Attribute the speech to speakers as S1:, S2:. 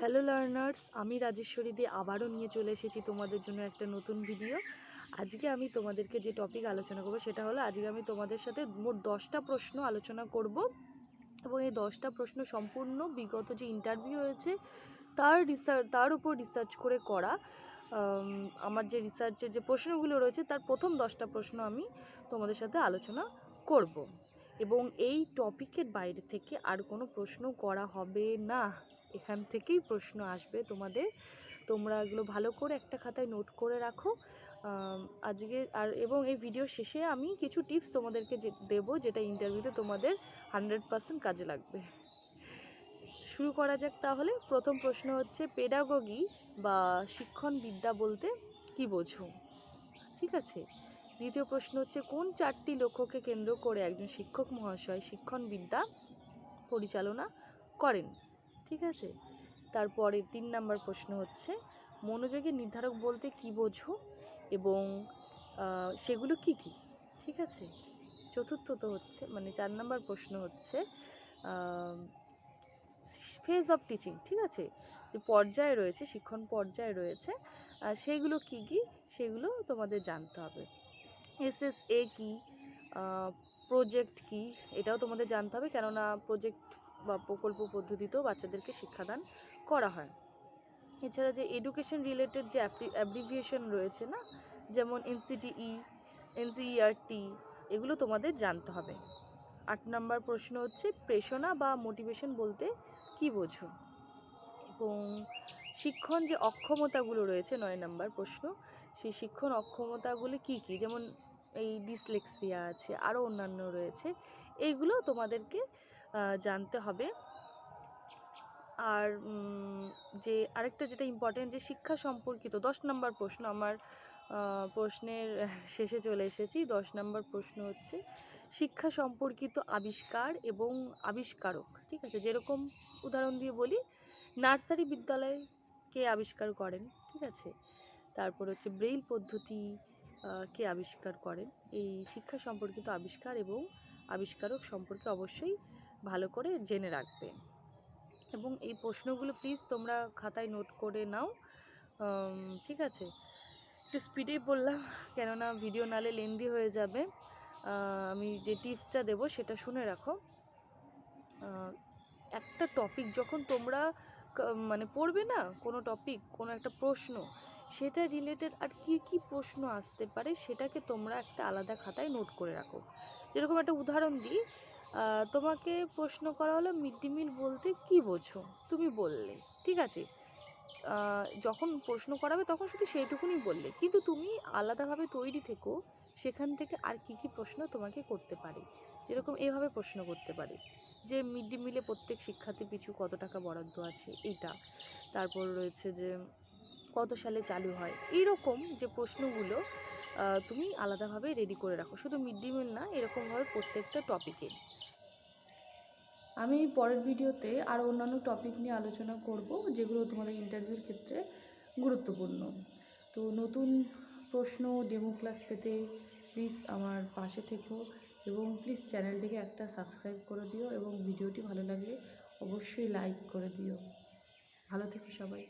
S1: Hello learners আমি রাজেশ্বরী দিয়ে আবারও নিয়ে চলে এসেছি তোমাদের জন্য একটা নতুন ভিডিও আজকে আমি তোমাদেরকে যে টপিক আলোচনা করব সেটা হলো, আজকে আমি তোমাদের সাথে মোট দশটা প্রশ্ন আলোচনা করব। এবং এই দশটা প্রশ্ন সম্পূর্ণ বিগত যে ইন্টারভিউ হয়েছে, তার রিসার্চ তার উপর রিসার্চ করে করা আমার যে রিসার্চের যে প্রশ্নগুলো রয়েছে, তার প্রথম দশটা প্রশ্ন আমি তোমাদের সাথে আলোচনা করব। এবং এই টপিকের বাইরে থেকে আর কোনো প্রশ্ন করা হবে না। এখান থেকেই প্রশ্ন আসবে তোমাদের। তোমরা এগুলো ভালো করে একটা খাতায় নোট করে রাখো। আজকে আর এবং এই ভিডিও শেষে আমি কিছু টিপস তোমাদেরকে দেবো যেটা ইন্টারভিউতে তোমাদের হান্ড্রেড পার্সেন্ট কাজে লাগবে। শুরু করা যাক তাহলে। প্রথম প্রশ্ন হচ্ছে, পেডাগগি বা শিক্ষণ বিদ্যা বলতে কি বোঝো? ঠিক আছে? দ্বিতীয় প্রশ্ন হচ্ছে, কোন চারটি লক্ষ্যকে কেন্দ্র করে একজন শিক্ষক মহাশয় শিক্ষণ বিদ্যা পরিচালনা করেন? ঠিক আছে? তারপরে তিন নাম্বার প্রশ্ন হচ্ছে, মনোযোগের নির্ধারক বলতে কি বোঝো এবং সেগুলো কি কি? ঠিক আছে? চতুর্থত হচ্ছে মানে চার নাম্বার প্রশ্ন হচ্ছে ফেজ অফ টিচিং ঠিক আছে? যে পর্যায়ে রয়েছে, শিক্ষণ পর্যায়ে রয়েছে সেগুলো কি কি? সেগুলো তোমাদের জানতে হবে। এসএসএ কি প্রজেক্ট কি, এটাও তোমাদের জানতে হবে। কেননা প্রজেক্ট বা প্রকল্প পদ্ধতিতেও বাচ্চাদেরকে শিক্ষাদান করা হয়। এছাড়া যে এডুকেশন রিলেটেড যে অ্যাব্রিভিয়েশন রয়েছে না, যেমন এনসিটিই এনসিইআরটি এগুলো তোমাদের জানতে হবে। আট নম্বর প্রশ্ন হচ্ছে, প্রেষণা বা মোটিভেশন বলতে কি বোঝো? এবং শিক্ষণ যে অক্ষমতাগুলো রয়েছে, নয় নম্বর প্রশ্ন, সেই শিক্ষণ অক্ষমতাগুলি কি কি? যেমন এই ডিসলেক্সিয়া আছে আরও অন্যান্য রয়েছে, এইগুলো তোমাদেরকে জানতে হবে। আর যে আরেকটা যেটা ইম্পর্টেন্ট যে শিক্ষা সম্পর্কিত, দশ নম্বর প্রশ্ন আমার প্রশ্নের শেষে চলে এসেছি। দশ নম্বর প্রশ্ন হচ্ছে, শিক্ষা সম্পর্কিত আবিষ্কার এবং আবিষ্কারক, ঠিক আছে? যেরকম উদাহরণ দিয়ে বলি, নার্সারি বিদ্যালয় কে আবিষ্কার করেন, ঠিক আছে? তারপর হচ্ছে ব্রেইল পদ্ধতি কে আবিষ্কার করেন? এই শিক্ষা সম্পর্কিত আবিষ্কার এবং আবিষ্কারক সম্পর্কে অবশ্যই ভালো করে জেনে রাখবে এবং এই প্রশ্নগুলো প্লিজ তোমরা খাতায় নোট করে নাও। ঠিক আছে? একটু স্পিডে বললাম, কেননা ভিডিও নালে লেন্দি হয়ে যাবে। আমি যে টিপসটা দেবো সেটা শুনে রাখো। একটা টপিক যখন তোমরা মানে পড়বে না, কোনো টপিক কোনো একটা প্রশ্ন সেটা রিলেটেড আর কি কি প্রশ্ন আসতে পারে সেটাকে তোমরা একটা আলাদা খাতায় নোট করে রাখো। যেরকম একটা উদাহরণ দিই তোমাকে প্রশ্ন করা হলো, মিড ডে মিল বলতে কি বোঝো? তুমি বললে, ঠিক আছে? যখন প্রশ্ন করাবে তখন শুধু সেইটুকুনি বললে। কিন্তু তুমি আলাদাভাবে তৈরি থেকো, সেখান থেকে আর কি কি প্রশ্ন তোমাকে করতে পারে। যেরকম এভাবে প্রশ্ন করতে পারে, যে মিড ডে মিলে প্রত্যেক শিক্ষার্থী পিছু কত টাকা বরাদ্দ আছে? এটা। তারপর রয়েছে যে কত সালে চালু হয়? এইরকম যে প্রশ্নগুলো তুমি আলাদাভাবে রেডি করে রাখো। শুধু মিড ডে মিল না, এরকমভাবে প্রত্যেকটা টপিকে আমি পরের ভিডিওতে আরও অন্যান্য টপিক নিয়ে আলোচনা করব, যেগুলো তোমাদের ইন্টারভিউর ক্ষেত্রে গুরুত্বপূর্ণ। তো নতুন প্রশ্ন ডেমো ক্লাস পেতে প্লিজ আমার পাশে থেকো এবং প্লিজ চ্যানেলটিকে একটা সাবস্ক্রাইব করে দিও এবং ভিডিওটি ভালো লাগলে অবশ্যই লাইক করে দিও। ভালো থেকো সবাই।